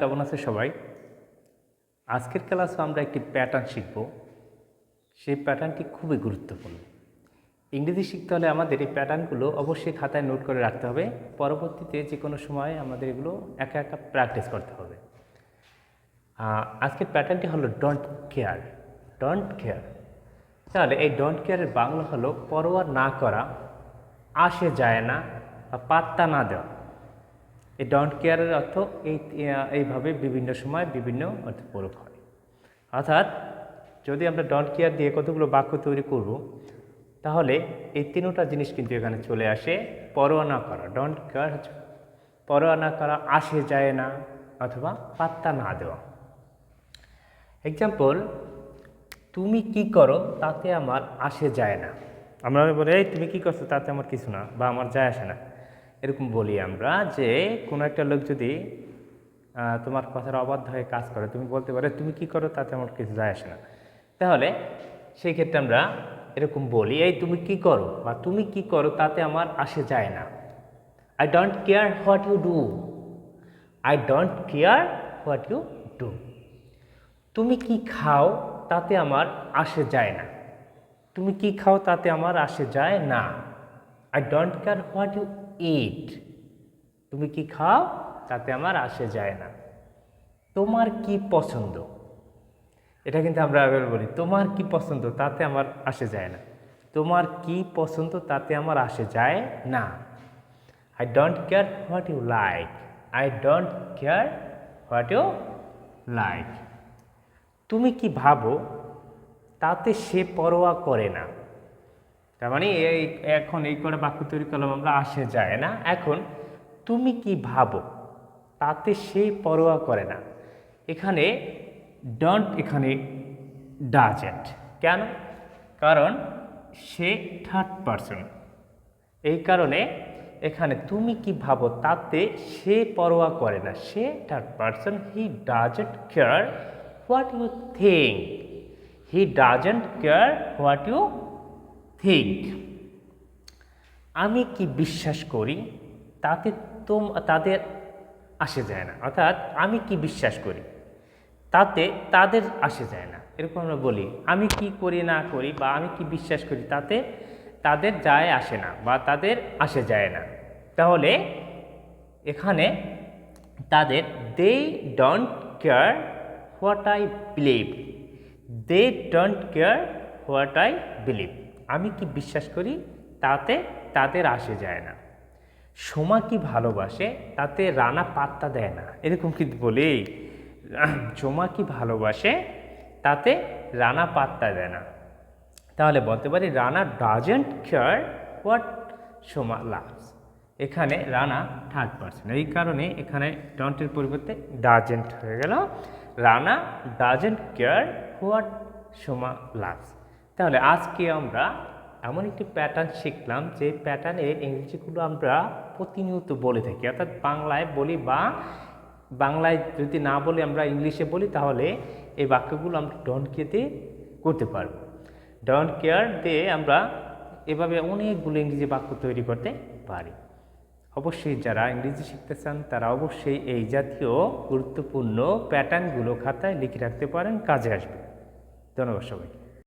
কেমন আছে সবাই? আজকের ক্লাসে আমরা একটি প্যাটার্ন শিখব। সেই প্যাটার্নটি খুবই গুরুত্বপূর্ণ। ইংরেজি শিখতে হলে আমাদের এই প্যাটার্নগুলো অবশ্যই খাতায় নোট করে রাখতে হবে। পরবর্তীতে যে কোনো সময় আমাদের এগুলো একা একা প্র্যাকটিস করতে হবে। আজকের প্যাটার্নটি হলো ডোন্ট কেয়ার ডোন্ট কেয়ার তাহলে এই ডোন্ট কেয়ারের বাংলা হলো পরোয়া না করা, আসে যায় না বা পাত্তা না দেওয়া। এই ডন্ট কেয়ারের অর্থ এই, এইভাবে বিভিন্ন সময় বিভিন্ন অর্থ প্রয়োগ হয়। অর্থাৎ যদি আমরা ডন্ট কেয়ার দিয়ে কতগুলো বাক্য তৈরি করব, তাহলে এই তিনটা জিনিস কিন্তু এখানে চলে আসে, পরোয়া না করা। ডন্ট কেয়ার হচ্ছে পরোয়া না করা, আসে যায় না অথবা পাত্তা না দেওয়া। এক্সাম্পল তুমি কি করো তাতে আমার আসে যায় না। আমরা বলি, এই তুমি কি করছ তাতে আমার কিছু না বা আমার যায় আসে না। এরকম বলি আমরা যে কোনো একটা লোক যদি তোমার কথার অবাধ্য হয়ে কাজ করে, তুমি বলতে পারো, তুমি কি করো তাতে আমার কিছু যায় আসে না। তাহলে সেই ক্ষেত্রে আমরা এরকম বলি, এই তুমি কি করো বা তুমি কি করো তাতে আমার আসে যায় না। I don't care what you do I don't care what you do তুমি কি খাও তাতে আমার আসে যায় না? তুমি কি খাও তাতে আমার আসে যায় না? I don't care what you eat তুমি কি খাও? তাতে আমার আসে যায় না। তোমার কি পছন্দ? এটা কিন্তু আমরা আগে বলি, তোমার কি পছন্দ? তাতে আমার আসে যায় না। তোমার কি পছন্দ? তাতে আমার আসে যায় না। I don't care what you like I don't care what you like তুমি কি ভাবো? তাতে সে পরোয়া করে না। তার মানে এই এখন এই করে বাক্য তৈরি করলাম আমরা, আসে যায়, না? এখন তুমি কি ভাবো? তাতে সে পরোয়া করে না। এখানে ডন্ট এখানে ডাজেন্ট কেন? কারণ সে থার্ড পারসন এই কারণে এখানে তুমি কি ভাবো? তাতে সে পরোয়া করে না। সে third person he doesn't care what you think he doesn't care what you think আমি কি বিশ্বাস করি? তাতে তোম, তাদের আসে যায় না। অর্থাৎ, আমি কি বিশ্বাস করি? তাতে তাদের আসে যায় না। এরকম আমরা বলি, আমি কি করি, না করি, বা আমি কি বিশ্বাস করি, তাতে তাদের যায় আসে না, বা তাদের আসে যায় না। তাহলে, এখানে তাদের they don't care what I believe they don't care what I believe আমি কি বিশ্বাস করি? তাতে তাদের আসে যায় না। সোমা কি ভালোবাসে? তাতে রানা পাত্তা দেয় না। এরকম কিন্তু বলি সোমা কি ভালোবাসে? তাতে রানা পাত্তা দেয় না। তাহলে বলতে পারি Rana doesn't care what Soma loves এখানে রানা থার্ড পার্সন এই কারণে এখানে ডন্টের পরিবর্তে ডাজেন্ট হয়ে গেল। Rana doesn't care what Soma loves তাহলে আজকে আমরা এমন একটি প্যাটার্ন শিখলাম যে প্যাটার্নের ইংরেজিগুলো আমরা প্রতিনিয়ত বলে থাকি। অর্থাৎ বাংলায় বলি বা বাংলায় যদি না বলে আমরা ইংলিশে বলি, তাহলে এই বাক্যগুলো আমরা ডন্ট কেতে করতে পারব। ডন্ট কেয়ার দিয়ে আমরা এভাবে অনেকগুলো ইংরেজি বাক্য তৈরি করতে পারি। অবশ্যই যারা ইংরেজি শিখতে চান, তারা অবশ্যই এই জাতীয় গুরুত্বপূর্ণ প্যাটার্নগুলো খাতায় লিখে রাখতে পারেন, কাজে আসবে। ধন্যবাদ সবাইকে।